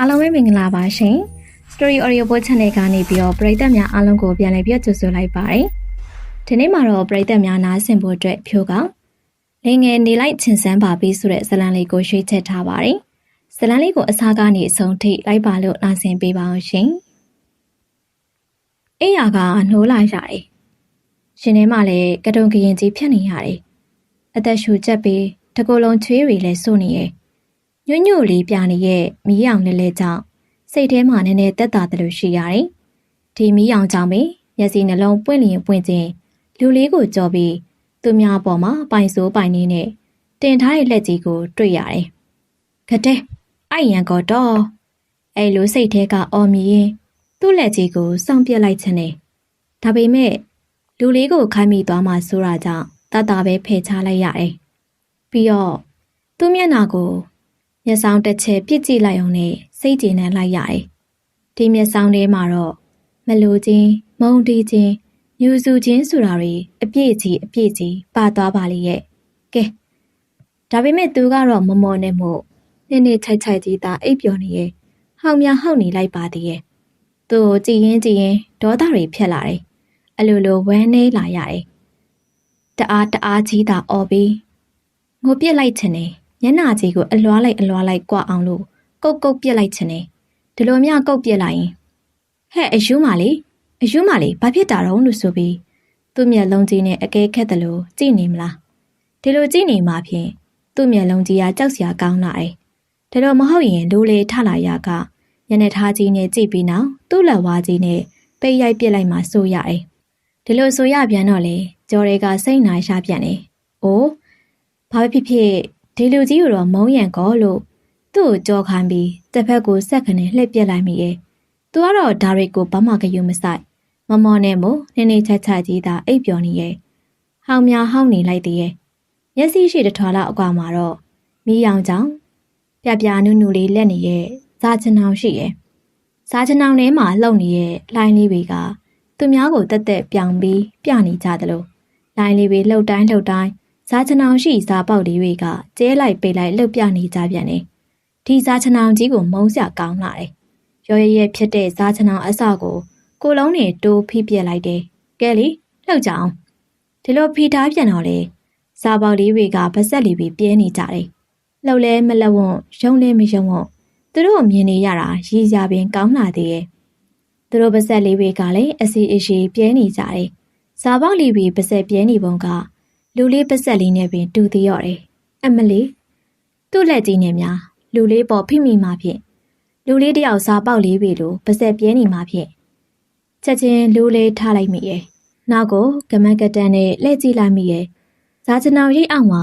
အားလုံးပဲမင်္ဂလာပါရှင် Story Audio Book Channel ကနေပြီးတော့ပရိသတ်များအားလုံးကိုပြန်လည်ပြီးကြိုဆိုလိုက်ပါတယ်ဒီနေ့မှာတော့ပရိသတ်များနားဆင်ဖို့အတွက်ဖြိုးကလင်ငယ်နေလိုက်ချင်စမ်းပါပြီဆိုတဲ့ဇာတ်လမ်းလေးကိုရွှေ့ချက်ထားပါတယ်ဇာတ်လမ်းလေးကိုအစားကနေအဆုံးထိလိုက်ပါလို့နားဆင်ပေးပါအောင်ရှင်အေးရကနှိုးလာရတယ်ရှင်ထဲမှာလည်းကတုံကရင်ကြီးဖြတ်နေရတယ်အသက်ရှူချက်ပြီးတကူလုံးချွေးတွေလည်းစိုးနေရဲ့ ညွညွလေးပြနေရဲ့မီးအောင်လည်းလဲကြောင့်စိတ်ထဲမှာနည်းနည်းတက်တာတယ်လို့ရှိရတယ်။ဒီမီးအောင်ကြောင့်ပဲမျက်စိနှလုံးပွင့်လျင်ပွင့်ခြင်းလူလေးကိုကြော်ပြီးသူများပေါ်မှာပိုင်စိုးပိုင်နေနဲ့တင်ထားတဲ့လက်ကြီးကို တွေ့ရတယ်။ခတဲ့အိုက်ရန်ကတော့အဲ့လိုစိတ်ထဲကအော်မြည်ရင်သူ့လက်ကြီးကိုစောင့်ပြစ်လိုက်ခြင်းနဲ့ဒါပေမဲ့လူလေးကိုခိုင်းမိသွားမှဆိုတာကြောင့်တတပဲဖယ်ချလိုက်ရတယ်။ပြီးတော့သူ့မျက်နှာကို မျက်စောင်းတစ်ချက်ပြစ်ကြည့်လိုက်အောင်နဲ့စိတ်ကြည်နံလိုက်ရတယ်။ဒီမျက်စောင်းထဲမှာတော့မလိုခြင်းမုံတီးခြင်းညူစုခြင်းဆိုတာတွေအပြည့်ကြီးအပြည့်ကြီးပါသွားပါလေရဲ့။ကဲဒါပေမဲ့သူကတော့မမော်နဲ့မို့နည်းနည်းချိုက်ချိုက်ကြီးသာအိပ်ပျော်နေရဲ့ဟောင်မြဟောက်နေလိုက်ပါသေးရဲ့။သူ့ကိုကြည်ရင်ကြည်ရင်ဒေါသတွေဖြစ်လာတယ်။အလိုလိုဝမ်းနေလာရတယ်။တအားတအားကြီးသာអော်ပြီးငိုပြစ်လိုက်ချင်တယ်။ မျက်နှာကြီးကိုအလွားလိုက်အလွားလိုက်ကွာအောင်လို့ကုတ်ကုတ်ပြစ်လိုက်ချင်တယ်။ဒီလိုမြကုတ်ပြစ်လိုက်ရင်ဟဲ့အယူမလေးအယူမလေးဘာဖြစ်တာတော့လို့ဆိုပြီးသူ့မျက်လုံးကြီးနဲ့အကဲခက်တယ်လို့ကြည့်နေမလား။ဒီလိုကြည့်နေမှဖြင့်သူ့မျက်လုံးကြီးကကြောက်စရာကောင်းလာတယ်။ဒါတော့မဟုတ်ရင်လူလေထလာရကညနေသားကြီးနဲ့ကြည့်ပြီးနောက်သူ့လက်ဝါးကြီးနဲ့ပိတ်ရိုက်ပစ်လိုက်မှစိုးရတယ်။ဒီလိုဆိုရပြန်တော့လေကြော်တွေကစိတ်နာရှာပြန်တယ်။အိုးဘာဖြစ်ဖြစ် ဒီလူကြီးကိုတော့မုံရံကောလို့သူ့ကိုကြောခိုင်းပြီးတစ်ဖက်ကိုဆက်ခနဲ့လှည့်ပြက်လိုက်မိရဲ့။ तू ကတော့ဒါတွေကိုဘာမှကြယူမဆိုင်မမော်နဲ့မို့နင်းနေချက်ချက်ကြီးသာအိပ်ပျော်နေရဲ့။ဟောင်များဟောင်းနေလိုက်သေးရဲ့။မျက်စိရှိတထွာလောက်အကွာမှာတော့မီးရောင်ကြောင်ပြပြနုနုလေးလက်နေရဲ့ဇာချင်အောင်ရှိရဲ့။ဇာချင်အောင်ထဲမှာလှုပ်နေတဲ့လှိုင်းလေးတွေကသူများကိုတက်တက်ပြောင်ပြီးပြနေကြသလိုလှိုင်းလေးတွေလှုပ်တိုင်းလှုပ်တိုင်း စားချနောင်ရှိစားပေါက်လေးတွေကကျဲလိုက်ပိတ်လိုက်လှုပ်ပြနေကြပြန်တယ်။ဒီစားချနောင်ကြီးကိုမုန်းစရာကောင်းလာတယ်။ရော်ရရဲဖြစ်တဲ့စားချနောင်အစကိုကိုလုံးနဲ့တိုးဖိပြက်လိုက်တယ်။ကဲလေလှုပ်ကြအောင်။ဒီလိုဖိထားပြန်တော့လေစားပေါက်လေးတွေကဗစက်လေးပြီးပြဲနေကြတယ်။လှုပ်လဲမလှုပ်ဝွန်ရုံလဲမယုံဝွန်သူတို့မြင်နေရတာရည်ကြပင်ကောင်းလာသေးရဲ့။သူတို့ဗစက်လေးတွေကလည်းအစီအရှိပြဲနေကြတယ်။စားပေါက်လေးပြီးဗစက်ပြဲနေပုံက လူလေးပတ်ဆက်လေးနဲ့ပင်တူသေးရော်တယ်အမလေးသူ့လက်ကြီးနဲ့များလူလေးပေါ်ဖိမိမှဖြင့်လူလေးတယောက်စားပေါက်လေးပြီလို့ပါဆက်ပြဲနေမှဖြင့်ချက်ချင်းလူလေးထားလိုက်မိရဲ့နောက်ကိုကမန်းကတန်နဲ့လှည့်ကြည့်လိုက်မိရဲ့ဇာချနောင်ရိတ်အောင်မှာ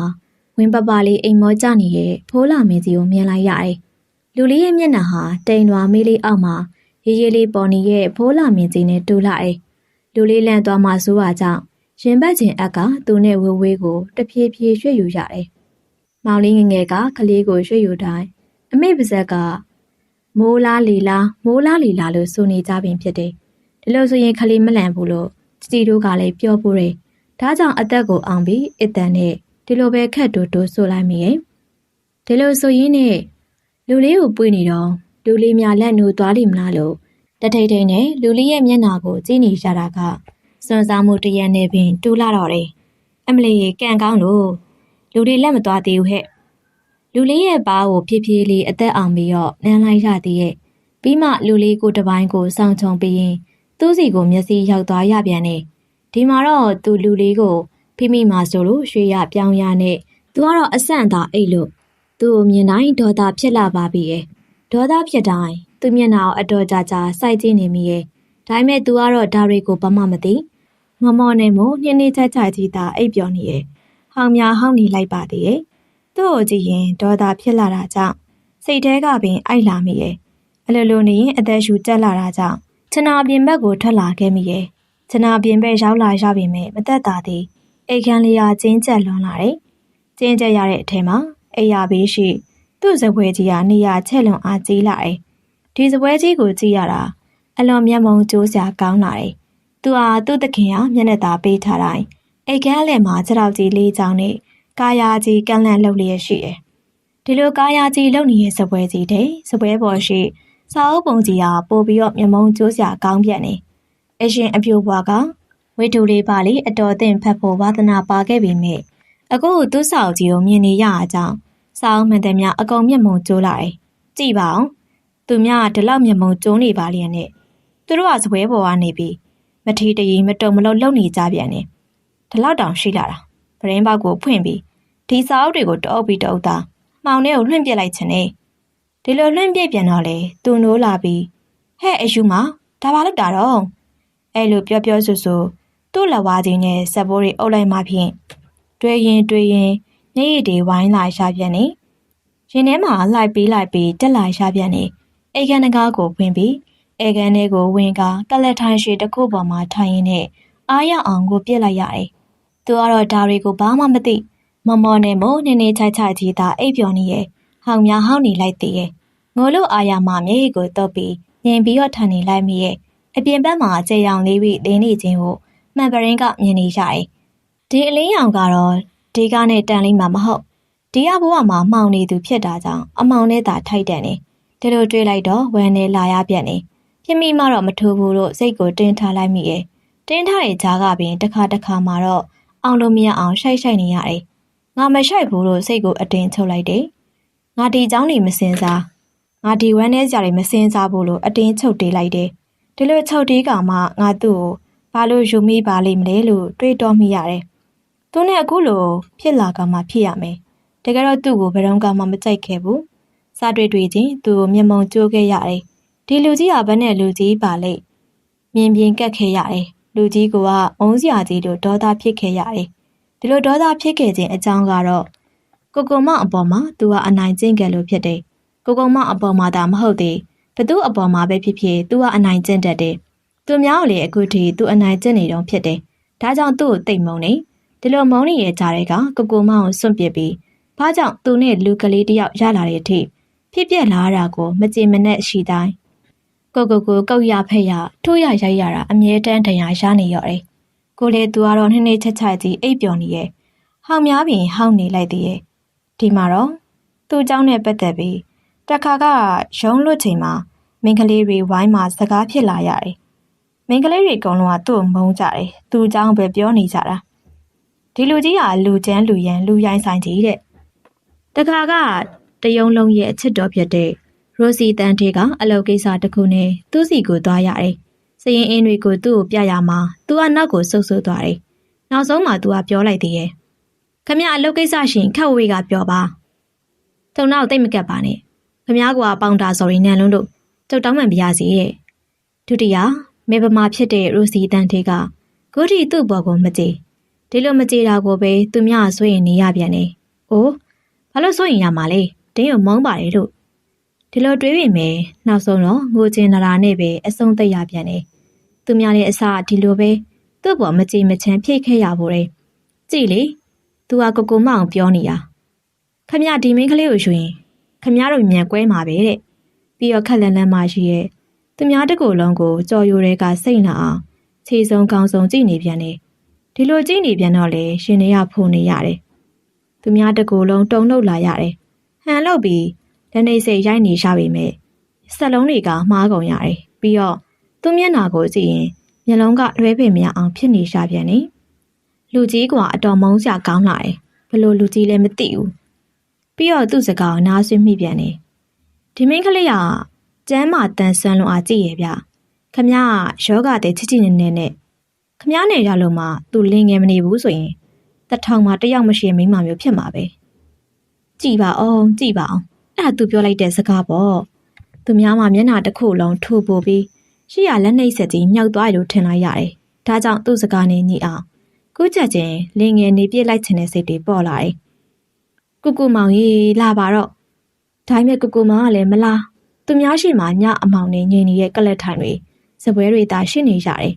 ဝင်းပပလေးအိမ်မောကြနေရဲ့ဖိုးလာမင်းကြီးကိုမြင်လိုက်ရတယ်လူလေးရဲ့မျက်နှာဟာတိမ်လွာမေးလေးအောက်မှာရေးရေးလေးပေါ်နေရဲ့ဖိုးလာမင်းကြီးနဲ့တူလာတယ်လူလေးလန့်သွားမှဆိုးပါကြောင့် ရင်ဘတ်ချင်းအက်ကသူနဲ့ဝေဝေးကိုတဖြည်းဖြည်းရွှေ့ယူရတယ်။မောင်လေးငငယ်ကကလေးကိုရွှေ့ယူတိုင်းအမေပါဇက်ကမိုးလားလီလားမိုးလားလီလားလို့ဆိုနေကြပင်ဖြစ်တယ်။ဒီလိုဆိုရင်ကလေးမလန့်ဘူးလို့တီတို့ကလည်းပြောပို့တယ်။ဒါကြောင့်အသက်ကိုအောင်ပြီးအတန်နဲ့ဒီလိုပဲခက်တူတူဆိုလိုက်မိရဲ့။ဒီလိုဆိုရင်းနဲ့လူလေးကိုပွေးနေတော့လူလေးများလက်နိုးသွားလိမ့်မလားလို့တထိတ်ထိတ်နဲ့လူလေးရဲ့မျက်နှာကိုကြည့်နေကြတာက စွန့်စားမှုတရက်နဲ့ပင်တူလာတော့တယ်။အမလီကံကောင်းလို့လူတွေလက်မသွားသေးဘူးဟဲ့။လူလေးရဲ့ပါးကိုဖြည်းဖြည်းလေးအသက်အောင်ပြီးတော့နမ်းလိုက်ရသေးရဲ့။ပြီးမှလူလေးကိုတပိုင်းကိုစောင့်ချုံပြီးရင်သူ့စီကိုမျက်စိရောက်သွားရပြန်တယ်။ဒီမှာတော့သူလူလေးကိုဖိမိမှာဆိုလို့ရွှေရပြောင်းရနဲ့သူကတော့အဆန့်သာအိတ်လို့သူ့ကိုမြင်တိုင်းဒေါသဖြစ်လာပါပြီရဲ့။ဒေါသဖြစ်တိုင်းသူမျက်နှာကိုအတော်ကြာကြာစိုက်ကြည့်နေမိရဲ့။ဒါပေမဲ့သူကတော့ဒါတွေကိုဘာမှမသိ။ မမော်နဲ့မို့ညနေချက်ချကြီးသာအိပ်ပျော်နေရဲ့ဟောင်များဟောင်းနေလိုက်ပါသေးရဲ့သူ့ကိုကြည့်ရင်ဒေါသဖြစ်လာတာကြောင့်စိတ်ထဲကပင်အိုက်လာမိရဲ့အလိုလိုနေရင်အသက်ရှူတက်လာတာကြောင့်ချနာပြင်ဘက်ကိုထွက်လာခဲ့မိရဲ့ချနာပြင်ဘက်ရောက်လာရပြီမဲ့မသက်သာသေးအိတ်ခမ်းလေးရာကျင်းကျက်လွန်လာတယ်ကျင်းကျက်ရတဲ့အထက်မှာအိယာဘေးရှိ သူ့စပွဲကြီးကနေရာချက်လွန်အားကြီးလာတယ်ဒီစပွဲကြီးကိုကြည့်ရတာအလွန်မျက်မှောင်ကျိုးစရာကောင်းလာတယ် သူဟာသူ့တခင်ဟာမျက်နှာသာပေးထားတိုင်းအိတ်ကန်းလည်းမှာခြေထောက်ကြီးလေးချောင်းနဲ့ကာယာကြီးကန့်လန့်လှုပ်လျက်ရှိတယ်ဒီလိုကားရကြီးလုံနေတဲ့စပွဲကြီးတဲ့စပွဲပေါ်ရှိစာအုပ်ပုံကြီးဟာပို့ပြီးတော့မျက်မုံကျိုးစရာကောင်းပြက်နေအရှင်အပြိုဘွားကဝိတုလေးပါလေအတော်သင့်ဖတ်ဖို့ဝါသနာပါခဲ့ပေမဲ့အခုသူ့စာအုပ်ကြီးကိုမြင်နေရအကြောင်းစာအုပ်မှန်တယ်များအကုန်မျက်မုံကျိုးလာတယ်ကြည့်ပါအောင်သူများဒီလောက်မျက်မုံကျိုးနေပါလျက်နဲ့သူတို့ကစပွဲပေါ်ကနေပြီး မထီတရီမတုံမလုံးလုံနေကြပြန်နေဒီလောက်တောင်ရှိလာတာပရင်းပေါက်ကိုဖွင့်ပြီးဒီစာအုပ်တွေကိုတအုပ်ပြီးတအုပ်သားမှောင်ထဲကိုလွှင့်ပစ်လိုက်ချင်နေဒီလိုလွှင့်ပစ်ပြန်တော့လေသူနိုးလာပြီးဟဲ့အယူမဒါဘာလို့တာတော့အဲ့လိုပြောပြောဆိုဆိုသူ့လက်ဝါးကြီးနဲ့စက်ဘိုးတွေအုပ်လိုက်မှဖြင့်တွေ့ရင်တွေ့ရင်ညရည်တွေဝိုင်းလာရှာပြန်နေရင်ထဲမှာလှိုက်ပြီးလိုက်ပြီးတက်လာရှာပြန်နေအိတ်ခမ်းတကားကိုဖွင့်ပြီး အေကန်ထဲကိုဝင်ကကလက်ထိုင်ရှိတစ်ခုပေါ်မှာထိုင်ရင်းနဲ့အားရအောင်ကိုပြစ်လိုက်ရတယ်။သူကတော့ဒါတွေကိုဘာမှမသိမမော်နဲ့မို့နည်းနည်းချိုက်ချိုက်ကြီးသာအိပ်ပျော်နေရဲ့ဟောင်များဟောင်းနေလိုက်သေးရဲ့ငိုလို့အာရမမျက်ရည်ကိုတုပ်ပြီးငင်ပြီးတော့ထိုင်နေလိုက်မိရဲ့အပြင်ဘက်မှာကြေရောင်လေးပြီးတင်းနေခြင်းကိုမှန်ပရင်းကမြင်နေရတယ်။ဒီအလင်းရောင်ကတော့ဒီကားနဲ့တန်လေးမှမဟုတ်ဒီကဘဝမှာမှောင်နေသူဖြစ်တာကြောင့်အမောင်နဲ့သာထိုက်တန်နေဒီလိုတွေးလိုက်တော့ဝမ်းနဲ့လာရပြက်နေ ပြင်းမိမှတော့မထိုးဘူးလို့စိတ်ကိုတင်းထားလိုက်မိရဲ့တင်းထားတဲ့ကြားကပင်တစ်ခါတစ်ခါမှတော့အောင်လို့မရအောင်ရှိုက်ရှိုက်နေရတယ်ငါမရှိုက်ဘူးလို့စိတ်ကိုအတင်းချုပ်လိုက်တယ်ငါဒီเจ้าနေမစင်စားငါဒီဝမ်းထဲကြတယ်မစင်စားဘူးလို့အတင်းချုပ်တေးလိုက်တယ်ဒီလိုချုပ်တေးကမှငါသူ့ကိုဘာလို့ယူမိပါလိမ့်မလဲလို့တွေးတောမိရတယ်သူနဲ့အခုလိုဖြစ်လာကမှဖြစ်ရမယ်တကယ်တော့သူ့ကိုဘယ်တော့မှမကြိုက်ခဲ့ဘူးစားတွေ့တွေ့ချင်းသူ့ကိုမျက်မှောင်ကျိုးခဲ့ရတယ် ဒီလူကြီးကဘယ်နဲ့လူကြီးပါလိမ့်မြင်ပြင်းကတ်ခဲ့ရတယ်လူကြီးကမုန်းစရာကြီးလို့ဒေါသဖြစ်ခဲ့ရတယ်ဒီလိုဒေါသဖြစ်ခဲ့ခြင်းအကြောင်းကတော့ကိုကုံမအပေါ်မှာသူကအနိုင်ကျင့်ကြလို့ဖြစ်တယ်ကိုကုံမအပေါ်မှာဒါမဟုတ်သေးဘသူအပေါ်မှာပဲဖြစ်ဖြစ်သူကအနိုင်ကျင့်တတ်တယ်သူများကိုလေအခုထိသူအနိုင်ကျင့်နေတော့ဖြစ်တယ်ဒါကြောင့်သူ့ကိုတိတ်မုံနေဒီလိုမုံနေရဲ့ကြားတွေကကိုကုံမကိုစွန့်ပစ်ပြီးဘာကြောင့်သူနဲ့လူကလေးတယောက်ရလာတဲ့အထိဖြစ်ပြက်လာတာကိုမကြင်မနဲ့ရှိတိုင်း ကိုကိုကိုကောက်ရဖက်ရထိုးရရိုက်ရတာအမြဲတမ်းတရားရနေရော်တယ်။ကိုလေသူကတော့နှင်းနှင်းချက်ချက်ကြီးအိပ်ပျော်နေရဲ့။ဟောင်များပင်ဟောင်းနေလိုက်သေးရဲ့။ဒီမှာတော့သူ့เจ้าနဲ့ပတ်သက်ပြီးတခါကရုံးလွတ်ချိန်မှာမင်းကလေးတွေဝိုင်းမှာစကားဖြစ်လာရတယ်။မင်းကလေးတွေအကုန်လုံးကသူ့ကိုမုန်းကြတယ်။သူ့เจ้าပဲပြောနေကြတာ။ဒီလူကြီးကလူချမ်းလူရန်လူရိုင်းဆိုင်ကြီးတဲ့။တခါကတယုံလုံးရဲ့အချစ်တော်ဖြစ်တဲ့ ရိုစီတန်ထေကအလုပ်ကိစ္စတစ်ခုနဲ့သူ့စီကိုသွားရတယ်။စရင်အင်းတွေကိုသူ့ကိုပြရမှာသူကနောက်ကိုဆုပ်ဆုပ်သွားတယ်။နောက်ဆုံးမှသူကပြောလိုက်သေးရဲ့။ခမရအလုပ်ကိစ္စရှင်ခက်ဝေးကပြောပါ။တုံနောက်တိတ်မကက်ပါနဲ့။ခမရကပေါင်တာစော်ရီနန်လုံးတို့ကျုပ်တောင်းမှန်ပြရစီရဲ့။ဒုတိယမေပမာဖြစ်တဲ့ရိုစီတန်ထေကဂုတီသူ့ဘော်ကိုမကြည်။ဒီလိုမကြည်တာကိုပဲသူမြဆွေရင်နေရပြန်နေ။အိုးဘာလို့ဆွေရင်ရမှာလဲ။တင်းကိုမုန်းပါတယ်လို့ ဒီလိုတွေးပေမဲ့နောက်ဆုံးတော့ငိုချင်လာတာနဲ့ပဲအဆုံးသက်ရပြန်တယ်။သူများလည်းအစဒီလိုပဲသူ့ပေါ်မကြည်မချမ်းဖြိတ်ခဲ့ရဖို့တယ်။ကြည်လေသူကကိုကိုမအောင်ပြောနေတာ။ခမရဒီမင်းကလေးကိုယူရင်ခမရတို့မြန်ကွဲမှာပဲတဲ့။ပြီးတော့ခက်လန်းလန်းမှရှိရဲ့သူများတကူလုံးကိုကြော်ရိုတွေကစိတ်နာအောင်ခြေစုံကောင်းစုံကြည့်နေပြန်တယ်။ဒီလိုကြည့်နေပြန်တော့လေရှင်နေရဖုန်နေရတယ်။သူများတကူလုံးတုံနှုတ်လာရတယ်။ဟန်လောက်ပြီး လက်နေစိတ်ရိုက်နေရပေမဲ့စက်လုံးတွေကမှားကုန်ရတယ်ပြီးတော့သူ့မျက်နှာကိုကြည့်ရင်မျက်လုံးကလွဲပင်မရအောင်ဖြစ်နေရှာပြန်နေလူကြီးကအတော်မုန်းစရာကောင်းလာတယ်ဘလို့လူကြီးလည်းမသိဘူးပြီးတော့သူ့စကားကိုနားဆွမိပြန်နေဒီမင်းကလေးကကျမ်းမာတန်ဆွမ်းလွန်အားကြည့်ရဲ့ဗျခမည်းယောဂတဲ့ချစ်ချစ်နေနေနဲ့ခမည်းနေရလို့မှသူလင်ငယ်မနေဘူးဆိုရင်တထောင်မှတယောက်မရှိမိမမျိုးဖြစ်မှာပဲကြည်ပါအောင်ကြည်ပါအောင် အဲ့ဒါသူပြောလိုက်တဲ့စကားပေါ့သူများမှမျက်နှာတစ်ခုလုံးထိုးပို့ပြီးရှိရလက်နှိပ်ဆက်ကြီးမြောက်သွားလို့ထင်လိုက်ရတယ်ဒါကြောင့်သူ့စကားနဲ့ညီအောင်ကူးချက်ချင်းလင်ငယ်နေပြစ်လိုက်ချင်တဲ့စိတ်တွေပေါ်လာတယ်ကုကုမောင်ကြီးလာပါတော့ဒါပေမဲ့ကုကုမောင်ကလည်းမလားသူများရှိမှညအမောင်နဲ့ငြိမ်နေတဲ့ကလတ်ထိုင်တွေစပွဲတွေသာရှိနေကြတယ်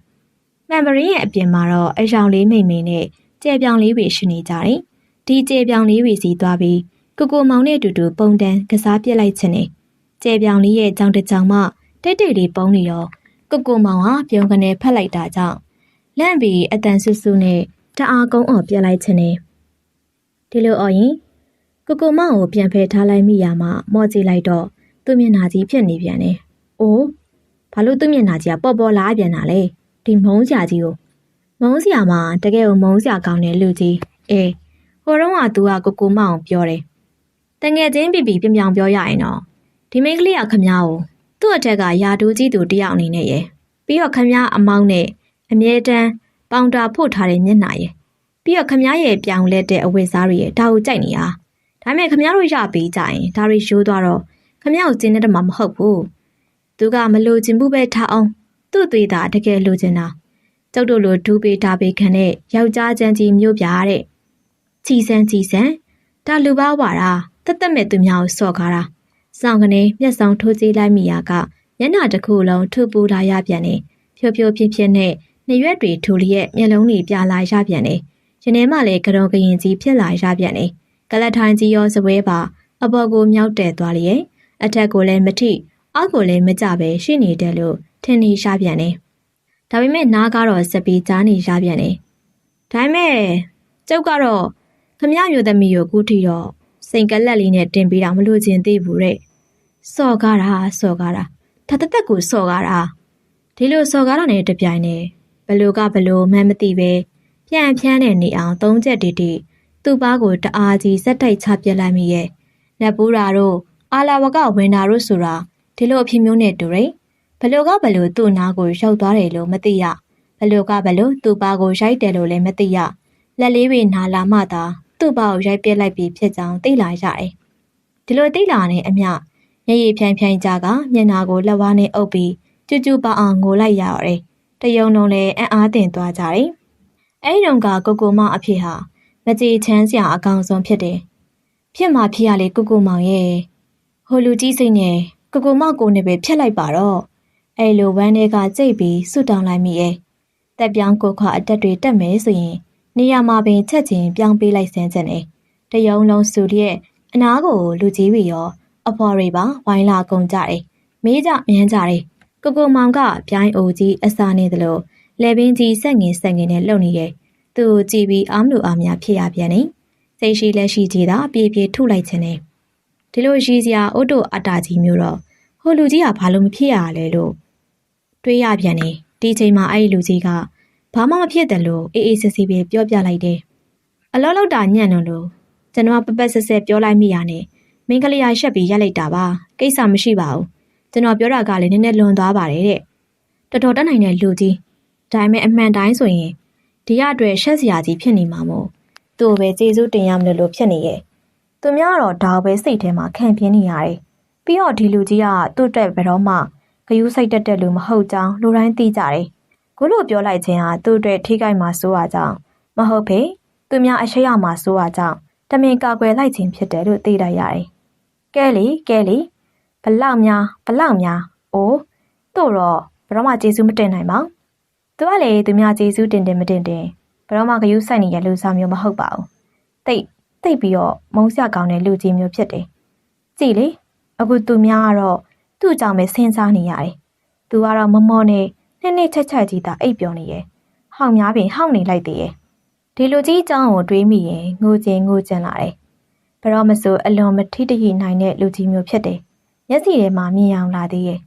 မှန်ပရင်းရဲ့အပြင်မှာတော့အယောင်လေးမိမ့်မိန်နဲ့ကြဲပြောင်လေးတွေရှိနေကြတယ်ဒီကြဲပြောင်လေးတွေစီသွားပြီး ကိုကိုမောင်နဲ့အတူတူပုံတန်းကစားပြစ်လိုက်ခြင်းနဲ့ကျဲပြောင်လေးရဲ့ကြောင်တကြောင်မှတိတ်တိတ်လေးပုံနေတော့ကိုကိုမောင်ဟာပြုံးကနေဖက်လိုက်တာကြောင့်လန့်ပြီးအတန်ဆူဆူနဲ့တအားကုန်းအော်ပြက်လိုက်ခြင်းနဲ့ဒီလိုအော်ရင်ကိုကိုမောင်ကိုပြန်ဖယ်ထားလိုက်မိရမှမော့ကြည့်လိုက်တော့သူ့မျက်နှာကြီးဖြစ်နေပြန်တယ်။အိုးဘာလို့သူ့မျက်နှာကြီးကပေါ်ပေါ်လာပြန်တာလဲဒီမုံစရာကြီးကိုမုံစရာမှာတကယ်ကိုမုံစရာကောင်းတဲ့လူကြီးအေးဟိုတော့ကသူကကိုကိုမောင်ပြောတယ်။တ ငယ်ချင်းပြပြပြပြောင်ပြောရရင်တော့ဒီမိန်းကလေးကခမ ्या ကိုသူ့အထက်ကယာတူးကြီးသူတယောက်အနေနဲ့ရယ်ပြီးတော့ခမ ्या အမောင်းနဲ့အမြဲတမ်းပေါင်တာဖို့ထားတဲ့မျက်နှာရယ်ပြီးတော့ခမ ्या ရဲ့ပြောင်လဲတဲ့အဝတ်စားတွေရယ်ဒါကိုကြိုက်နေတာဒါပေမဲ့ခမ ्या တို့ရပေးကြရင်ဒါတွေရှိုးသွားတော့ခမ ्या ကိုကျင်းတဲ့မှာမဟုတ်ဘူးသူကမလိုချင်ဘူးပဲထားအောင်သူ့သေးတာတကယ်လိုချင်တာကျုပ်တို့လိုဒူးပေးတာပေးခံတဲ့ယောက်ျားချမ်းကြီးမျိုးပြားတဲ့ချီစန်းချီစန်းဒါလူပါဝါတာ တက်တက်မဲ့သူများကိုစော့ကားတာစောင်းကနေမျက်စောင်းထိုးကြည့်လိုက်မိရာကမျက်နှာတစ်ခုလုံးထူပူလာရပြန်နေဖြိုးဖြိုးဖြစ်ဖြစ်နဲ့နှစ်ရွက်တွေထူလျက်မျက်လုံးတွေပြလာရပြန်နေရင်ထဲမှာလည်းကရုံကရင်ကြီးဖြစ်လာရပြန်နေကလတ်ထိုင်းကြီးရောစပွဲပါ အပေါ်ကိုမြောက်တဲသွားလျက်အထက်ကိုလည်းမထိအောက်ကိုလည်းမကြပဲရှိနေတယ်လို့ထင်နေရပြန်နေဒါပေမဲ့နားကတော့စပီးကြားနေရပြန်နေဒါပေမဲ့ကျုပ်ကတော့ခမရမျိုးသမီးကိုကူးထီတော့ စိန်ကလက်လေးနဲ့တင်ပေးတာမလို့ခြင်းသိဘူးတဲ့စော်ကားတာစော်ကားတာထတသက်ကိုစော်ကားတာဒီလိုစော်ကားတာနဲ့တပြိုင်နက်ဘလို့ကဘလို့မှန်းမသိပဲပြန်ဖြန်းတဲ့နေအောင်သုံးချက်တီတီသူ့ပါကိုတအားကြီးစက်တိုက်ချပြစ်လိုက်မိရဲ့လက်ပူးတာတို့အာလာဝကဝင်တာတို့ဆိုတာဒီလိုအဖြစ်မျိုးနဲ့တူတယ်ဘလို့ကဘလို့သူ့နာကိုရောက်သွားတယ်လို့မသိရဘလို့ကဘလို့သူ့ပါကိုရိုက်တယ်လို့လည်းမသိရလက်လေးတွေနာလာမှသာ သူ့ပါကိုရိုက်ပြစ်လိုက်ပြီးဖြစ်ကြောင်းသိလာရတယ်ဒီလိုသိလာတဲ့အမျှမျက်ရည်ဖြိုင်ဖြိုင်ကြကမျက်နာကိုလက်ဝါးနဲ့အုပ်ပြီးကျူးကျူးပအောင်ငိုလိုက်ရရတယ်တယုံလုံးလည်းအံ့အားတင်သွားကြတယ်အဲဒီတော့ကကိုကိုမောင်အဖြစ်ဟာမကြေချမ်းစရာအကောင်ဆုံးဖြစ်တယ်ဖြစ်မှဖြစ်ရလေကိုကိုမောင်ရဲ့ဟိုလူကြီးစိတ်နဲ့ကိုကိုမောင်ကိုနဲ့ပဲဖြတ်လိုက်ပါတော့အဲလိုဝမ်းတွေကကြိတ်ပြီးဆွတောင်းလိုက်မိရဲ့တက်ပြောင်းကိုခွာအတက်တွေတက်မယ်ဆိုရင် နေရာမှာပင်ချက်ချင်းပြောင်းပေးလိုက်စမ်းချက်နဲ့တယုံလုံးစုရဲ့အနားကိုလူကြီးတွေရော အဖော်တွေပါဝိုင်းလာကုန်ကြတယ်မေးကြမြန်းကြတယ်ကိုကိုမောင်ကပြိုင်းအိုကြီးအစာနေသလိုလေပင်ကြီးဆက်ငင်ဆက်ငင်နဲ့လှုပ်နေရဲ့သူ့ကိုကြည့်ပြီးအာမလို့အာမများဖြစ်ရပြန်နေစိတ်ရှိလက်ရှိကြီးသာပြေးပြေးထုလိုက်ခြင်းနဲ့ဒီလိုရှိစရာအိုတိုအတာကြီးမျိုးတော့ဟိုလူကြီးကဘာလို့မဖြစ်ရလဲလို့တွေးရပြန်နေဒီချိန်မှာအဲ့ဒီလူကြီးက ဘာမှမဖြစ်တယ်လို့အေးအေးဆေးဆေးပဲပြောပြလိုက်တယ်အလောလောက်တာညံ့တော့လို့ကျွန်တော်ပပက်ဆက်ဆက်ပြောလိုက်မိရနဲ့မင်းကလေးရရှက်ပြီးရက်လိုက်တာပါကိစ္စမရှိပါဘူးကျွန်တော်ပြောတာကလည်းနည်းနည်းလွန်သွားပါတယ်တဲ့တော်တော်တက်နိုင်တဲ့လူကြီးဒါပေမဲ့အမှန်တိုင်းဆိုရင်ဒီရအတွက်ရှက်စရာကြီးဖြစ်နေမှာမို့သူ့ပဲကျေးဇူးတင်ရမလို့လို့ဖြစ်နေရဲ့သူများတော့ဒါပဲစိတ်ထဲမှာခံပြင်းနေရတယ်ပြီးတော့ဒီလူကြီးကသူ့တက်ဘယ်တော့မှဂယူးစိတ်တက်တဲ့လူမဟုတ်ကြောင်းလူတိုင်းသိကြတယ် ကိုလို့ပြောလိုက်ခြင်းဟာသူ့အတွက်ထိခိုက်မှာစိုးရကြောင်းမဟုတ်ဖေသူများအရှိရမှာစိုးရကြောင်းတမင်ကာကွယ်လိုက်ခြင်းဖြစ်တယ်လို့သိတတ်ရတယ်ကဲလေကဲလေဘလောက်များဘလောက်များအိုးတို့တော့ဘယ်တော့မှကျေးဇူးမတင်နိုင်ပါဘူးသူကလေသူများကျေးဇူးတင်တင်မတင်တင်ဘယ်တော့မှဂယုဆိုင်နေရလူစားမျိုးမဟုတ်ပါဘူးတိတ်တိတ်ပြီးတော့မုံစရာကောင်းတဲ့လူကြီးမျိုးဖြစ်တယ်ကြည်လေအခုသူများကတော့သူ့အကြောင်းပဲစဉ်းစားနေရတယ်သူကတော့မမောနဲ့ နှစ်နှစ်ချက်ချက်ကြီးသာအိပ်ပျော်နေရဲ့ဟောင်များပင်ဟောင်နေလိုက်သေးရဲ့ဒီလူကြီးအကြောင်းကိုတွေးမိရင်ငိုကျင်ငိုကျင်လာတယ်ဘယ်တော့မဆိုအလွန်မထိတည်နိုင်တဲ့လူကြီးမျိုးဖြစ်တယ်မျက်စီထဲမှာမြင်အောင်လာသေးရဲ့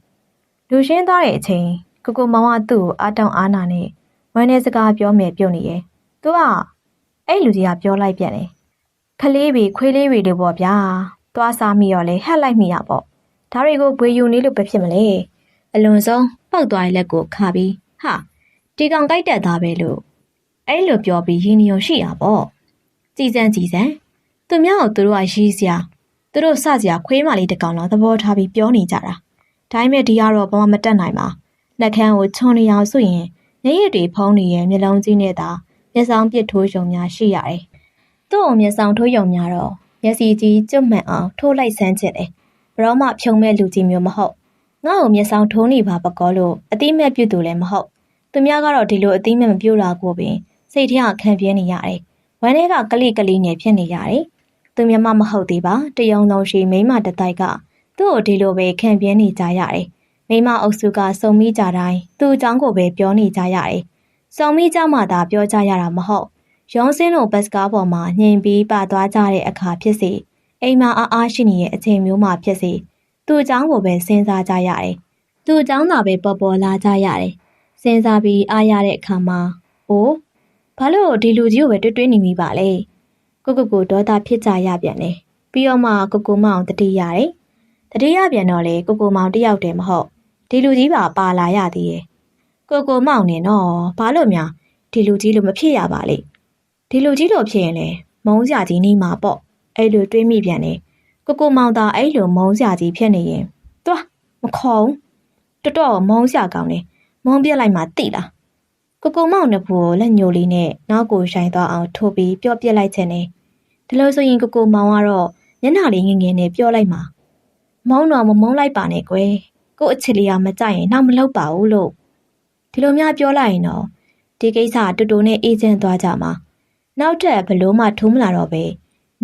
လူရှင်းသွားတဲ့အချိန်ကိုကိုမောင်ကသူ့ကိုအားတောင်းအားနာနဲ့ဝမ်းနဲ့စကားပြောမယ်ပြုတ်နေရဲ့သူကအဲ့လူကြီးကပြောလိုက်ပြန်တယ်ခလေးတွေခွေးလေးတွေတို့ပေါ့ဗျာသွားစားမိရောလေဟက်လိုက်မိရပေါ့ဒါတွေကိုဘွေယူနေလို့ပဲဖြစ်မလဲ အလွန်ဆုံးပောက်သွားတဲ့လက်ကိုခါပြီးဟာဒီကောင်ကြိုက်တက်သားပဲလို့အဲ့လိုပြောပြီးရင်းနှီးရှိရပေါ့ကြည်စမ်းကြည်စမ်းသူများကိုသူတို့ကရီးစရာသူတို့စစရာခွေးမလေးတကောင်လောက်သဘောထားပြီးပြောနေကြတာဒါပေမဲ့ဒီကတော့ဘာမှမတက်နိုင်ပါနှက်ခမ်းကိုချွန်နေအောင်ဆိုရင်မျက်ရည်တွေဖုံးနေရဲ့မျက်လုံးကြီးနဲ့သာမျက်စောင်းပစ်ထိုးယုံများရှိရတယ်။သူ့ကိုမျက်စောင်းထိုးယုံများတော့မျက်စီကြီးကျွတ်မှန်အောင်ထိုးလိုက်ဆန်းချင်တယ်။ဘရောမှဖြုံမဲ့လူကြီးမျိုးမဟုတ်။ ငါ့ကိုမျက်စောင်းထိုးနေပါပကောလို့အတိမဲ့ပြုတ်သူလည်းမဟုတ်။သူများကတော့ဒီလိုအတိမဲ့မပြုတ်တာကိုပင်စိတ်ထဲကခံပြင်းနေရတယ်။ဝမ်းထဲကကလိကလိနဲ့ဖြစ်နေရတယ်။သူမြမမဟုတ်သေးပါ။တယုံလုံးရှိမိမတတိုက်ကသူ့ကိုဒီလိုပဲခံပြင်းနေကြရတယ်။မိမအုပ်စုကစုံမိကြတိုင်းသူ့အကြောင်းကိုပဲပြောနေကြရတယ်။စုံမိကြမှသာပြောကြရတာမဟုတ်။ရုံးစင်းတို့ဘတ်စကားပေါ်မှာညင်ပြီးပါသွားကြတဲ့အခါဖြစ်စီအိမ်မှာအားအားရှိနေတဲ့အချိန်မျိုးမှဖြစ်စေ သူ့အကြောင်းကိုပဲစဉ်းစားကြရတယ်။သူ့အကြောင်းသာပဲပေါ်ပေါ်လာကြရတယ်။စဉ်းစားပြီးအားရတဲ့အခါမှာအိုးဘာလို့ဒီလူကြီးကိုပဲတွေ့တွေ့နေမိပါလဲ။ကိုကိုကိုဒေါသဖြစ်ကြရပြန်တယ်။ပြီးတော့မှကိုကိုမောင်တတိရတယ်။တတိယပြန်တော့လေကိုကိုမောင်တယောက်တည်းမဟုတ်ဒီလူကြီးပါပါလာရသေးတယ်။ကိုကိုမောင်နဲ့နော်ဘာလို့များဒီလူကြီးလိုမဖြစ်ရပါလေ။ဒီလူကြီးလိုဖြစ်ရင်လေမုန်းစရာကြီးနေမှာပေါ့။အဲ့လိုတွေးမိပြန်တယ်။ ကိုကိုမောင်သာအဲ့လိုမုန်းစရာကြီးဖြစ်နေရင်သွားမခေါ်တော်တော်မုန်းစရာကောင်းတယ်။မုန်းပြက်လိုက်မှတိလား။ကိုကိုမောင်နှစ်ဖူကိုလက်ညှိုးလေးနဲ့နောက်ကိုရှိုင်းသွားအောင်ထိုးပြီးပြော့ပြက်လိုက်ခြင်းနဲ့ဒီလိုဆိုရင်ကိုကိုမောင်ကတော့မျက်နှာလေးငငယ်နဲ့ပြောလိုက်မှာမုန်းတော့မမုန်းလိုက်ပါနဲ့ကွယ်ကို့အချစ်လေးကမကြိုက်ရင်နောက်မလုပ်ပါဘူးလို့ဒီလိုများပြောလိုက်ရင်တော့ဒီကိစ္စတူတူနဲ့အေးချမ်းသွားကြမှာနောက်ထပ်ဘလို့မှထုံးမလာတော့ပဲ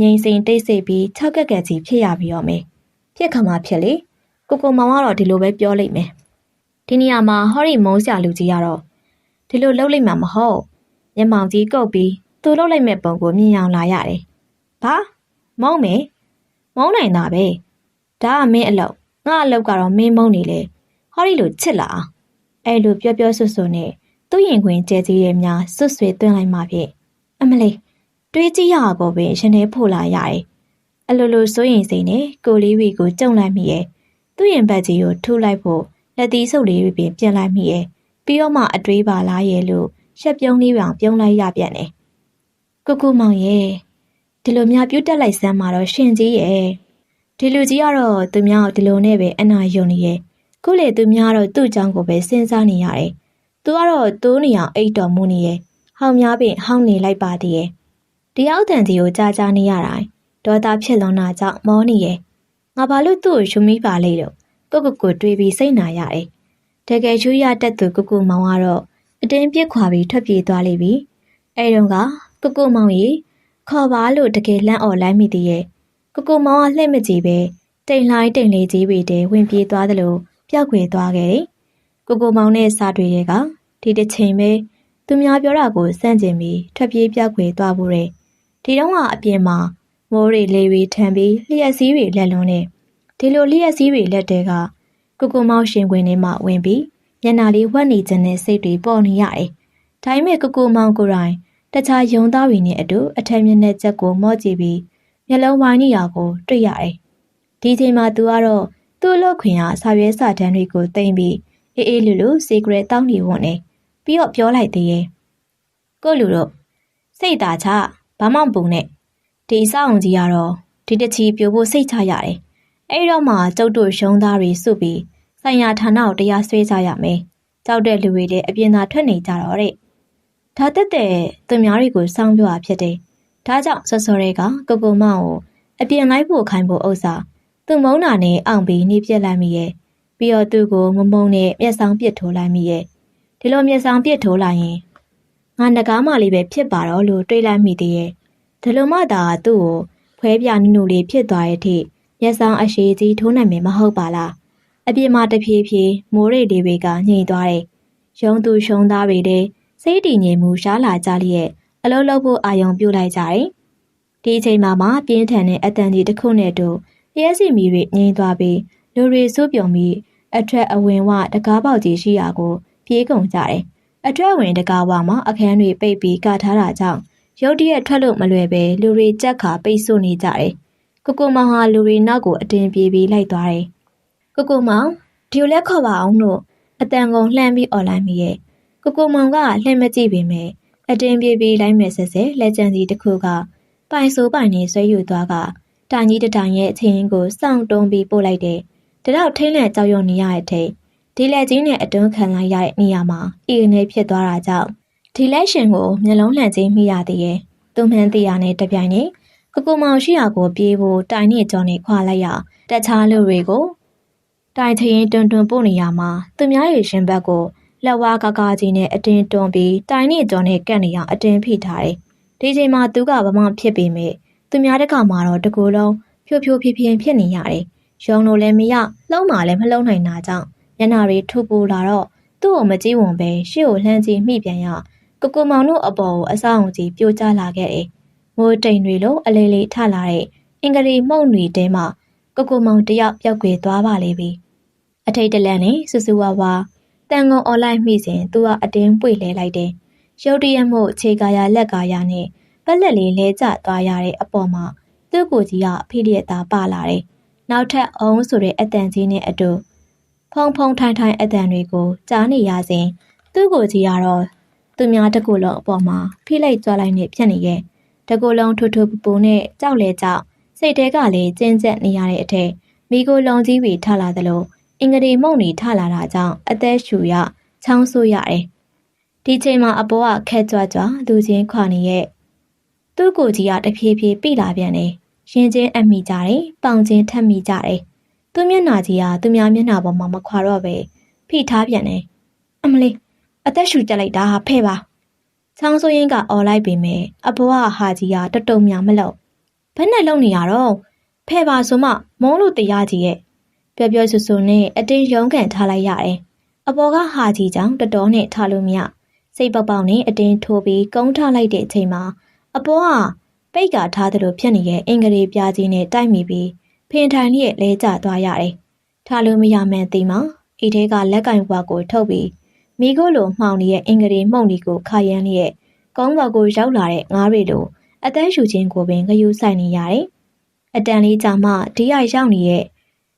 ငိမ့်စိန်တိတ်ဆိတ်ပြီး၆ကက်ကက်ကြီးဖြစ်ရပြီးတော့မယ်ဖြစ်ခါမှဖြစ်လေကိုကိုမောင်ကတော့ဒီလိုပဲပြောလိုက်မယ်ဒီနေရာမှာဟော်ရီမုန်းစရာလူကြီးကတော့ဒီလိုလှုပ်လိုက်မှာမဟုတ်မျက်မှောင်ကြီးကုတ်ပြီးသူလှုပ်လိုက်မဲ့ပုံကိုမြင်အောင်လာရတယ်ဘာမုန်းမယ်မုန်းနိုင်တာပဲဒါကမင်းအလုပ်ငါအလုပ်ကတော့မင်းမုန်းနေလေဟော်ရီလိုချစ်လာအောင်အဲ့လိုပြောပြောဆွဆွနဲ့သူ့ရင်ခွင်ကျဲကြီးရဲ့များဆွဆွေသွင်းလိုက်မှဖြစ်အမလေး တွေးကြည့်ရတော့ပင်ရှင်နေဖို့လာရတယ်အလိုလိုစိုးရင်စိတ်နဲ့ကိုလေးဝီကိုကြုံလိုက်မိရဲ့သူ့ရင်ဘက်ကြီးကိုထိုးလိုက်ဖို့လက်သီးဆုပ်လေးပင်ပြန်လိုက်မိရဲ့ပြီးတော့မှအတွေးပါလားရဲ့လို့ရှက်ပြုံးလေးပောင်ပြုံးလိုက်ရပြန်တယ်ကိုကူမောင်ရဲ့ဒီလိုများပြုတ်တက်လိုက်စမ်းมาတော့ရှင်ကြီးရဲ့ဒီလူကြီးကတော့သူများဒီလိုနဲ့ပဲအနာယုံနေရဲ့ခုလေသူများတော့သူ့အကြောင်းကိုပဲစဉ်းစားနေရတယ်သူကတော့တိုးနေအောင်အိတ်တော်မူနေရဲ့ဟောင်များပင်ဟောင်းနေလိုက်ပါသေးရဲ့ တရားတန်ကြီးကိုကြားကြားနေရတိုင်းဒေါသဖြစ်လွန်တာကြောင့်မောနေရဲ့ငါဘာလို့သူ့ကိုရှုမိပါလေတော့ကိုကိုကိုတွေးပြီးစိတ်နာရတယ်တကယ်ချူရတတ်သူကိုကိုမောင်ကတော့အတင်းပြစ်ခွာပြီးထွက်ပြေးသွားလိမ့်ပြီအဲတုန်းကကိုကိုမောင်ကြီးခေါ်ပါလို့တကယ်လန့်អော်လိုက်မိသေးရဲ့ကိုကိုမောင်ကလှည့်မကြည့်ပဲတိမ်လှိုင်းတိမ်လေးကြီးပေတဲဝင်ပြေးသွားသလိုပျောက်ခွေသွားခဲ့တယ်ကိုကိုမောင်နဲ့စားတွေကဒီတစ်ချိန်ပဲသူများပြောတာကိုစန့်ကျင်ပြီးထွက်ပြေးပြောက်ခွေသွားဖို့တဲ့ ဒီတော့ကအပြင်မှာမိုးတွေလေတွေထန်ပြီးလျှက်စည်းတွေလက်လုံးနဲ့ဒီလိုလျှက်စည်းတွေလက်တဲကကိုကိုမောင်ရှင်ခွင်ထဲမှာဝင်ပြီးမျက်နှာလေးဝှက်နေခြင်းနဲ့စိတ်တွေပေါ်နေရတယ်။ဒါပေမဲ့ကိုကိုမောင်ကိုယ်တိုင်တခြားယုံသားတွေနဲ့အတူအထက်မျက်နှာချက်ကိုမော့ကြည့်ပြီးမျက်လုံးဝိုင်းနေတာကိုတွေ့ရတယ်။ဒီချိန်မှာသူကတော့သူ့လောက်ခွင်ဟာစာရွက်စာတမ်းတွေကိုတင်ပြီးအေးအေးလူလူစီကရက်တောင်းနေဝန်းနေပြီးတော့ပြောလိုက်သေးရဲ့ကိုလူတို့စိတ်သာချ ဘာမှမပူနဲ့ဒီစောင့်ကြီးကတော့ဒီတချီပြိုဖို့စိတ်ချရတယ်အဲ့တော့မှကျုပ်တို့ရုံးသားတွေစုပြီးဆိုင်ရာဌာနကိုတရားစွဲကြရမယ်ကြောက်တဲ့လူတွေလည်းအပြင်သာထွက်နေကြတော့တဲ့ဒါတက်တဲ့သူများတွေကိုစောင့်ပြောတာဖြစ်တယ်ဒါကြောင့်စောစောတွေကကိုကိုမောင်ကိုအပြင်လိုက်ဖို့ခိုင်းဖို့ဥစ္စာသူမုန်းတာနဲ့အောင်ပြီးနှိပြက်လိုက်မိရဲ့ပြီးတော့သူ့ကိုမမုန်းနဲ့မျက်စောင်းပစ်ထိုးလိုက်မိရဲ့ဒီလိုမျက်စောင်းပစ်ထိုးလိုက်ရင် ငါငကားမလေးပဲဖြစ်ပါတော့လို့တွေးလိုက်မိသေးရဲ့ဒီလိုမှသာသူ့ကိုဖွဲပြနုနုလေးဖြစ်သွားရဲ့ထိမျက်စောင်းအရှိကြီးထိုးနိုင်မယ်မဟုတ်ပါလားအပြင်မှာတဖြည်းဖြည်းမိုးရိပ်လေးတွေကညှိသွားတယ်ရုံသူရှုံသားတွေတဲ့စိတ်တည်ငြိမ်မှုရှားလာကြလျက်အလုံးလုံးဖို့အာယုံပြုတ်လိုက်ကြတယ်ဒီအချိန်မှာမှပြင်းထန်တဲ့အတန်ကြီးတစ်ခုနဲ့တူလျှက်စီမီတွေငြိမ်သွားပြီးလူတွေစိုးပြုံပြီးအထက်အဝင်ဝတကားပေါက်ကြီးရှိရာကိုပြေးကုန်ကြတယ်။ အထက်ဝင်တကားဝမှာအခန်းတွေပိတ်ပြီးကထားတာကြောင့်ရုတ်တရက်ထွက်လို့မလွယ်ပဲလူတွေကြက်ခါပိတ်ဆို့နေကြတယ်။ကိုကိုမောင်ဟာလူတွေနောက်ကိုအတင်းပြေးပြီးလိုက်သွားတယ်။ကိုကိုမောင်ဒီလိုလက်ခေါ်ပါအောင်လို့အတန်ကုန်လှမ်းပြီးអော်လိုက်မိရဲ့။ကိုကိုမောင်ကလှမ်းမကြည့်ပေမဲ့အတင်းပြေးပြီးလိုက်မဲ့ဆက်ဆက်လက်ကျန်စီတစ်ခုကပိုင်ဆိုးပိုင်နေဆွဲယူသွားကတိုင်ကြီးတတိုင်ရဲ့အချင်းကိုစောင့်တုံးပြီးပို့လိုက်တဲ့တတော့ထိမ့်လက်ကြောက်ရွံ့နေရတဲ့ထိတ် ဒီလက်ကြီးနဲ့အတွန်းခံလိုက်ရတဲ့နေရာမှာအီနေဖြစ်သွားတာကြောင့်ဒီလက်ရှင်ကိုမျက်လုံးလှန်ခြင်းမိရသေးရဲ့သူမှန်တရားနဲ့တပြိုင်နက်ကိုကိုမောင်ရှိရာကိုပြေးဖို့တိုင်နဲ့ကြော်နေခွာလိုက်ရတခြားလူတွေကိုတိုင်ထရင်တွန်တွန်ပို့နေရမှာသူများရဲ့ရှင်ဘက်ကိုလက်ဝါးကားကားကြီးနဲ့အတင်းတွန်ပြီးတိုင်နဲ့ကြော်နဲ့ကန့်နေရအတင်းဖိထားတယ်ဒီချိန်မှာသူကဘာမှဖြစ်ပေမဲ့သူများတကမှာတော့တကူလုံးဖြိုးဖြိုးဖြည်းဖြည်းဖြစ်နေရတယ်။ရုံလို့လည်းမရလှုံးမှလည်းမလှုံးနိုင်တာကြောင့် မျက်နှာတွေထူပူလာတော့သူ့ကိုမကြည့်ဝံပဲရှေ့ကိုလှမ်းကြည့်မိပြန်ရကိုကိုမောင်တို့အပေါ်ကိုအဆောင်ကြီးပြိုကျလာခဲ့တယ်။မိုးတိမ်တွေလိုအလေးလေးထလာတဲ့အင်္ဂရီမှုန့်တွေတဲမှာကိုကိုမောင်တယောက်ပျောက်ကွယ်သွားပါလေပြီအထိတ်တလန့်နဲ့စူစူဝါဝါတန်ငုံအွန်လိုင်းမိစဉ်သူကအတင်းပွေလဲလိုက်တယ်ရုတ်တရက်မှုခြေကာယာလက်ကာယာနဲ့ပက်လက်လေးလဲကျသွားရတဲ့အပေါ်မှာသူ့ကိုကြီးကဖိလျက်သားပါလာတယ်နောက်ထပ်အုံးဆိုတဲ့အတန်ကြီးနဲ့အတူ ဖုံဖုံထိုင်ထိုင်အတန်တွေကိုကြားနေရစဉ်သူ့ကိုကြီးကတော့သူများတကူလုံးအပေါ်မှာဖိလိုက်ကြွလိုက်နဲ့ဖြစ်နေရဲ့တကူလုံးထူထူပူပူနဲ့ကြောက်လဲကြောက်စိတ်ထဲကလည်းကျဉ်ကျက်နေရတဲ့အထက်မိကိုလုံကြီးပြီးထလာသလိုအင်္ဂရီမုံနေထလာတာကြောင့်အသက်ရှူရချောင်းဆိုးရတယ်ဒီချိန်မှာအပေါ်ကခက်ကြွကြွလူချင်းခွာနေရဲ့သူ့ကိုကြီးကတဖြည်းဖြည်းပြလာပြန်တယ်ရင်ချင်းအမိကြတယ်ပေါင်ချင်းထက်မိကြတယ် သူမျက်နှာကြီးကသူများမျက်နှာပေါ်မှာမခွာတော့ပဲဖိထားပြန်တယ်အမလေးအသက်ရှူတက်လိုက်တာဖဲ့ပါချောင်းဆိုးရင်ကអော်လိုက်ပေမဲ့အဘွားဟာကြီးကတတုံများမလို့ဘယ်နဲ့လုံနေရတော့ဖဲ့ပါဆိုမှမုန်းလို့တရားကြီးရဲ့ပျော်ပျော်ဆူဆူနဲ့အတင်းရုံးကန်ထားလိုက်ရတယ်အပေါ်ကဟာကြီးကြောင့်တတော်နဲ့ထားလို့မရစိတ်ပေါက်ပေါက်နဲ့အတင်းထိုးပြီးကုန်းထားလိုက်တဲ့အချိန်မှာအပေါ်ကပိတ်ကာထားသလိုဖြစ်နေတဲ့အင်္ဂရီပြားကြီးနဲ့တိုက်မိပြီး ဖင်ထိုင်လျက်လဲကျသွားရတယ်ထားလို့မရမှန်းသိမှဤထဲကလက်ကင်ဘွားကိုထုတ်ပြီးမိခိုးလိုမှောင်နေတဲ့အင်္ဂရီမှုန်ဒီကိုခါရမ်းလျက်ကုန်းဘော်ကိုရောက်လာတဲ့ငါးတွေလိုအသက်ရှူခြင်းကိုပင်ဂယုဆိုင်နေရတယ်။အတန်လေးကြာမှဒီရရောက်နေတဲ့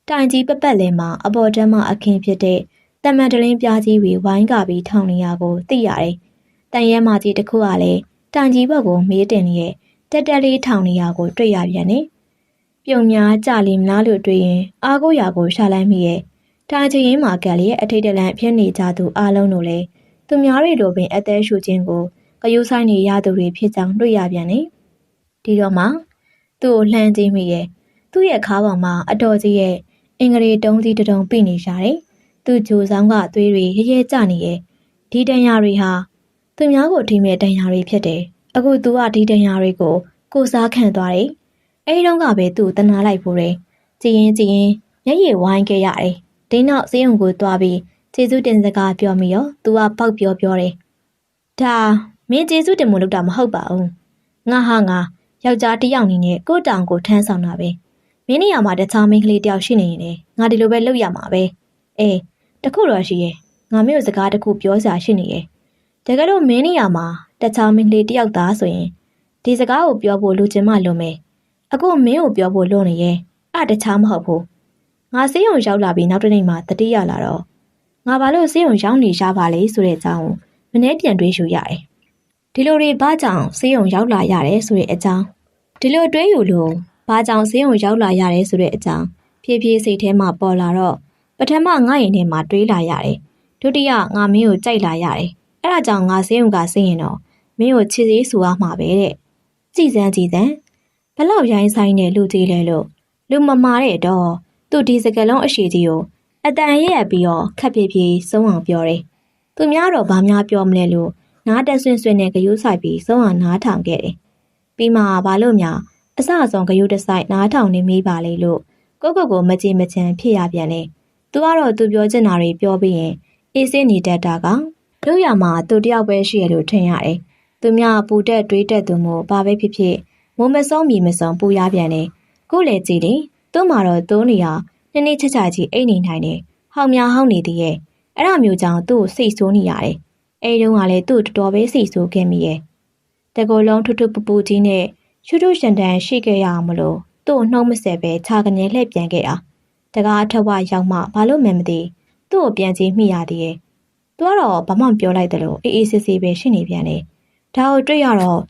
တိုင်ကြီးပပတ်လဲမှာအပေါ်တန်းမှအခင်းဖြစ်တဲ့တမန်တလင်းပြားကြီးတွေဝိုင်းကပြီးထောင်နေရကိုသိရတယ်။တန်ရဲမကြီးတစ်ခုကလည်းတိုင်ကြီးဘက်ကိုမေးတင်နေတဲ့တက်တက်လေးထောင်နေရကိုတွေ့ရပြန်တယ်။ ပြုံများကြလီမလားလို့တွေ့ရင်အာကိုရာကိုရှာလိုက်မိရဲ့တိုင်ချရင်မှာကက်လျက်အထိတ်တလန့်ဖြစ်နေကြသူအလုံးတို့လည်းသူများတွေလိုပင်အသက်ရှူခြင်းကိုကယူဆိုင်နေရသူတွေဖြစ်ကြောင်းတွေ့ရပြန်တယ်။ဒီတော့မှသူ့ကိုလှမ်းကြည့်မိရဲ့သူ့ရဲ့ခါးပေါ်မှာအတော်ကြီးရဲ့အင်္ဂရီတုံးစီတုံပြိနေရတယ်။သူ့ဂျိုဆောင်ကသွေးတွေရဲရဲကျနေရဲ့ဒီတန်ရာတွေဟာသူများကိုထိမဲ့တန်ရာတွေဖြစ်တယ်။အခုသူကဒီတန်ရာတွေကိုကိုစားခံသွားတယ်။ အဲဒီတော့ကပဲသူ့တနာလိုက်ဖို့တယ်။ကြည်ရင်ကြည်ရင်မျက်ရည်ဝိုင်းခဲ့ရတယ်။ဒီနောက်စေးုံကိုသွားပြီးကျေးဇူးတင်စကားပြောမိရောသူကပေါက်ပြောပြောတယ်။ဒါမင်းကျေးဇူးတင်မှုလုပ်တာမဟုတ်ပါဘူး။ငါဟာငါယောက်ျားတစ်ယောက်နေနဲ့ကိုတောင်ကိုထမ်းဆောင်တာပဲ။မင်းနေရာမှာတခြားမိန်းကလေးတယောက်ရှိနေရင်လေငါဒီလိုပဲလုပ်ရမှာပဲ။အေးတခုတော့ရှိရဲ့။ငါမျိုးစကားတခုပြောစရာရှိနေရဲ့။တကယ်လို့မင်းနေရာမှာတခြားမိန်းကလေးတယောက်သားဆိုရင်ဒီစကားကိုပြောဖို့လူချင်းမလွန်မယ်။ အခုမင်းကိုပြောဖို့လွန်နေရဲ့။အဲ့တခြားမဟုတ်ဘူး။ငါစေးရုံရောက်လာပြီးနောက်တစ်နေ့မှတတိယလာတော့ငါဘာလို့စေးရုံရောက်နေရပါလဲဆိုတဲ့အကြောင်းမနှဲပြန်တွေးရှူရတယ်။ဒီလိုတွေဘာကြောင့်စေးရုံရောက်လာရတယ်ဆိုတဲ့အကြောင်းဒီလိုတွေးယူလို့ဘာကြောင့်စေးရုံရောက်လာရတယ်ဆိုတဲ့အကြောင်းဖြည်းဖြည်းစိတ်ထဲမှာပေါ်လာတော့ပထမငါရင်ထဲမှာတွေးလာရတယ်။ဒုတိယငါမင်းကိုကြိုက်လာရတယ်။အဲ့ဒါကြောင့်ငါစေးရုံကစေးရင်တော့မင်းကိုချစ်စေးဆိုရမှာပဲတဲ့။ကြည်စမ်းကြည်စမ်း ဘလောက်ရိုင်းဆိုင်တဲ့လူကြီးလဲလို့လူမမာတဲ့တော့သူဒီစကလုံးအရှိကြီးကိုအတန်ရရပြီးတော့ခက်ပြေးပြေးဆုံးအောင်ပြောတယ်။သူများတော့ဘာများပြောမလဲလို့နားတက်ဆွင့်ဆွင့်နဲ့ဂယုဆိုင်ပြီးဆုံးအောင်နားထောင်ခဲ့တယ်။ပြီးမှဘာလို့များအစအဆုံးဂယုတဆိုင်နားထောင်နေမိပါလေလို့ကိုကိုကိုမကြည်မချမ်းဖြစ်ရပြန်တယ်။သူကတော့သူပြောချင်တာတွေပြောပြီးရင်အေးစင်းနေတတ်တာကတို့ရမှာသူတယောက်ပဲရှိရလို့ထင်ရတယ်။သူများပူတက်တွေးတက်သူမို့ဘာပဲဖြစ်ဖြစ် မိုးမဆုံးမီမဆုံးပူရပြန်တယ်။ကိုလေကြည်တယ်။သူ့မှာတော့သုံးနေရနှစ်နှစ်ချက်ချာကြီးအိတ်နေနိုင်တယ်။ဟောင်များဟောင်းနေသေးရဲ့။အဲ့ဒါမျိုးကြောင့်သူ့ကိုစိတ်ဆိုးနေရတယ်။အဲဒီတုန်းကလည်းသူ့တော်တော်ပဲစိတ်ဆိုးခဲ့မိရဲ့။တကောလုံးထွတ်ထွတ်ပူပူကြီးနဲ့ရှုထုရှန်တန်ရှိခဲ့ရအောင်မလို့သူ့နှုံးမဆက်ပဲခြာကနေလှည့်ပြန်ခဲ့တာ။တကားအထက်ဝရောက်မှဘာလို့မှမသိသူ့ကိုပြန်ကြည့်မိရသေးရဲ့။သူကတော့ဘာမှမပြောလိုက်တယ်လို့အေးအေးဆေးဆေးပဲရှိနေပြန်တယ်။ဒါကိုတွေ့ရတော့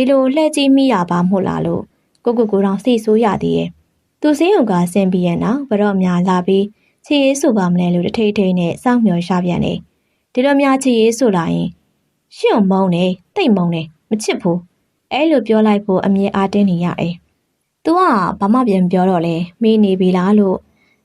ဒီလိုလှည့်ကြည့်မိရပါမို့လားလို့ကိုကိုကိုတောင်စိတ်ဆိုးရသေးရဲ့။သူစင်းုံကဆင်းပြီးရနောက်ဘရော့များလာပြီးချီရေးဆိုပါမလဲလို့တထိတ်ထိတ်နဲ့စောင့်မျှော်ရှာပြန်တယ်။ဒီလိုများချီရေးဆိုလာရင်ရှင့်မုံနေတိတ်မုံနေမချစ်ဘူး။အဲလိုပြောလိုက်ဖို့အမြဲအားတင်းနေရတယ်။ "तू ကဘာမှပြန်ပြောတော့လဲမေးနေပြီလားလို့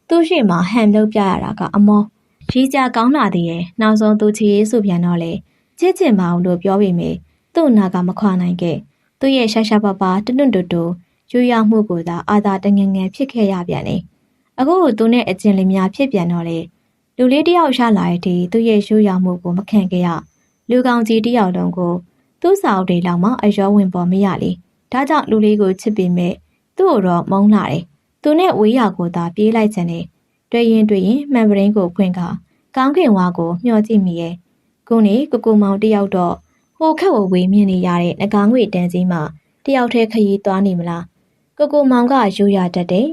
သူ့ရှိမှဟန်လုပ်ပြရတာကအမောရီးကြကောင်းလာသေးရဲ့နောက်ဆုံးသူချီရေးဆိုပြန်တော့လေချစ်ချင်ပါအောင်လို့ပြောပြီးမြဲ သူ့နာကမခွာနိုင်ခဲ့သူ့ရဲ့ရှာရှာပါပါတွန့်တွန့်တူတူရွရမှုကိုသာအာသာတငငယ်ဖြစ်ခဲ့ရပြန်တယ်အခုသူနဲ့အကျင်လေးများဖြစ်ပြန်တော့လေလူလေးတယောက်ရှာလာတဲ့သူ့ရဲ့ရွရမှုကိုမခံခဲ့ရလူကောင်ကြီးတယောက်လုံးကိုသူ့စာအုပ်တွေလောက်မှအယောဝင်ပေါ်မရလေဒါကြောင့်လူလေးကိုချစ်ပေမဲ့သူ့ကိုတော့မုန်းလာတယ်သူနဲ့ဝေးရကိုသာပြေးလိုက်ချင်တယ်တွေ့ရင်တွေ့ရင်မှန်ပရင်းကိုခွင်ကကောင်းကင်ဝါကိုမျှော်ကြည့်မိရဲ့ခုနေကိုကိုမောင်တယောက်တော့ ဟိုခက်ဝဝေးမြင်နေရတဲ့ငကားငွေတန်းကြီးမှာတယောက်တည်းခရီးသွားနေမလားကိုကိုမောင်ကယူရတတ်တယ်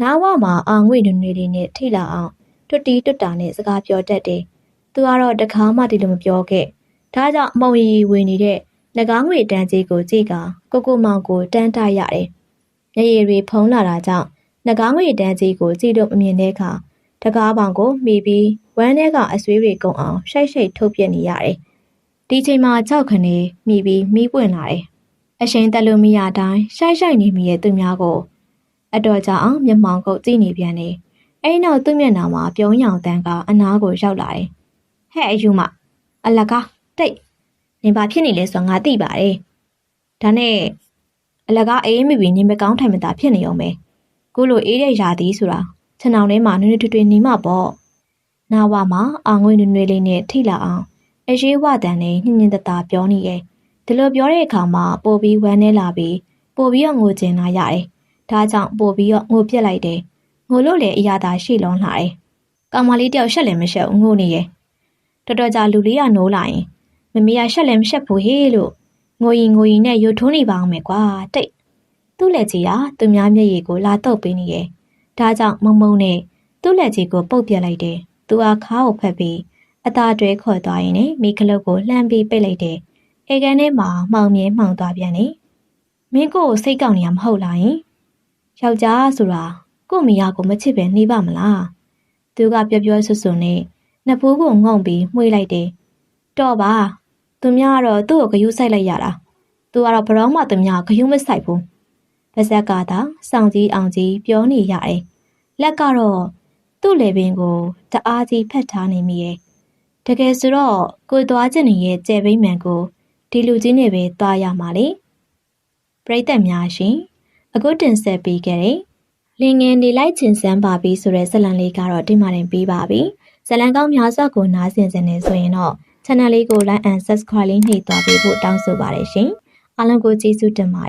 နားဝမှာအာငွေနွေနွေလေးနဲ့ထိလာအောင်တွတ်တီတွတ်တာနဲ့စကားပြောတတ်တယ်သူကတော့တခါမှဒီလိုမပြောခဲ့ဒါကြောင့်မုံရီရီဝင်နေတဲ့ငကားငွေတန်းကြီးကိုကြည့်ကကိုကိုမောင်ကိုတန်းတရတယ်မျက်ရည်တွေဖုံးလာတာကြောင့်ငကားငွေတန်းကြီးကိုကြည့်လို့မမြင်တဲ့အခါတကားပောင်ကိုမိပြီးဝမ်းထဲကအဆွေးတွေကုန်အောင်ရှိုက်ရှိုက်ထုတ်ပြနေရတယ်။ ဒီချိန်မှာကြောက်ခနေမိပြီးမိပွင့်လာတယ်။အရှိန်တက်လို့မရတိုင်းရှိုက်ရှိုက်နေမိရဲ့သူများကိုအတော်ကြာအောင်မျက်မှောင်ကုတ်ကြည့်နေပြန်တယ်။အဲဒီနောက်သူ့မျက်နှာမှာပြုံးရောင်တန်းကအနားကိုရောက်လာတယ်။ဟဲ့အယူမအလကားတိတ်နင်ဘာဖြစ်နေလဲဆိုတော့ငါသိပါတယ်။ဒါနဲ့အလကားအေးမိပြီးနင်မကောင်းထိုင်မသာဖြစ်နေအောင်ပဲ။ကိုလိုအေးတဲ့ຢာသည်ဆိုတာခြံအောင်ထဲမှာနွေနွေထွေထွေနေမှာပေါ့။နာဝမှာအာငွေနွေနွေလေးနဲ့ထိလာအောင် အရေးဝတန်နဲ့ညင်ညင်တတာပြောနေရဲ့။ဒီလိုပြောတဲ့အခါမှာပို့ပြီးဝမ်းနေလာပြီးပို့ပြီးတော့ငိုကျင်လာရတယ်။ဒါကြောင့်ပို့ပြီးတော့ငိုပြက်လိုက်တယ်။ငိုလို့လေအရာသာရှိလုံးလာတယ်။ကောင်မလေးတယောက်ရှက်လည်းမရှက်ဘူးငိုနေရဲ့။တော်တော်ကြာလူလေးကနိုးလာရင်မမေကရှက်လည်းမရှက်ဘူးဟေးလို့ငိုရင်ငိုရင်နဲ့ရုတ်ထိုးနေပါအောင်မယ်ကွာတိတ်သူ့လက်ကြီးကသူများမျက်ရည်ကိုလာတော့ပေးနေရဲ့ဒါကြောင့်မုံမုံနဲ့သူ့လက်ကြီးကိုပုတ်ပြလိုက်တယ်သူကခါကိုဖက်ပြီး အသာတွဲခေါ်သွားရင်လည်းမိခလုတ်ကိုလှမ်းပြီးပိတ်လိုက်တယ်အေကန်ထဲမှာမှောင်မြဲမှောင်သွားပြန်တယ်မင်းကိုစိတ်ကောက်နေရမဟုတ်လားယင်ယောက်ျားဆိုတာကို့မိယာကိုမချစ်ပဲနေပါမလားသူကပြောပြောဆွဆွနဲ့နှစ်ဖူးကိုငုံပြီးမှွေးလိုက်တယ်တော့ပါသူများကတော့သူ့ကိုဂယုစိုက်လိုက်ရတာသူကတော့ဘရောင်းမှသူများဂယုမစိုက်ဘူးပါဇက်ကသာစောင့်ကြီးအောင်ကြီးပြောနေရတယ်လက်ကတော့သူ့လေပင်ကိုတအားကြီးဖက်ထားနေမိရဲ့ တကယ်ဆိုတော့ကိုသွားကျင်နေရဲ့ကြဲဘိမှန်ကိုဒီလူကြီးနဲ့ပဲသွားရမှာလေပရိသတ်များရှင်အခုတင်ဆက်ပေးခဲ့တဲ့လင်ငယ်နေလိုက်ချင်စမ်းပါပြီဆိုတဲ့ဇလံလေးကတော့ဒီမှာတင်ပြီးပါပြီဇလံကောင်းများစွာကိုနားဆင်စင်နေဆိုရင်တော့ channel လေးကို like and subscribe လေးနှိပ်သွားပေးဖို့တောင်းဆိုပါတယ်ရှင်အားလုံးကိုကျေးဇူးတင်ပါတယ်